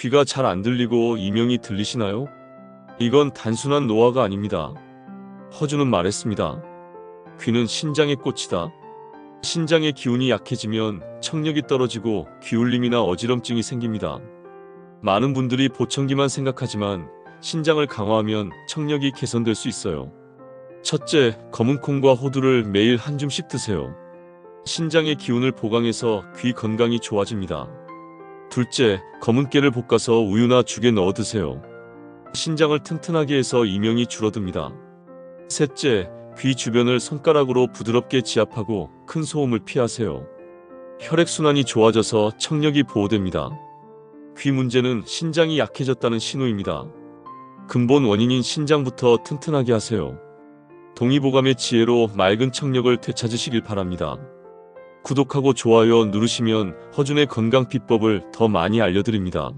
귀가 잘 안 들리고 이명이 들리시나요? 이건 단순한 노화가 아닙니다. 허준은 말했습니다. 귀는 신장의 꽃이다. 신장의 기운이 약해지면 청력이 떨어지고 기울림이나 어지럼증이 생깁니다. 많은 분들이 보청기만 생각하지만 신장을 강화하면 청력이 개선될 수 있어요. 첫째, 검은 콩과 호두를 매일 한 줌씩 드세요. 신장의 기운을 보강해서 귀 건강이 좋아집니다. 둘째, 검은 깨를 볶아서 우유나 죽에 넣어 드세요. 신장을 튼튼하게 해서 이명이 줄어듭니다. 셋째, 귀 주변을 손가락으로 부드럽게 지압하고 큰 소음을 피하세요. 혈액순환이 좋아져서 청력이 보호됩니다. 귀 문제는 신장이 약해졌다는 신호입니다. 근본 원인인 신장부터 튼튼하게 하세요. 동의보감의 지혜로 맑은 청력을 되찾으시길 바랍니다. 구독하고 좋아요 누르시면 허준의 건강 비법을 더 많이 알려드립니다.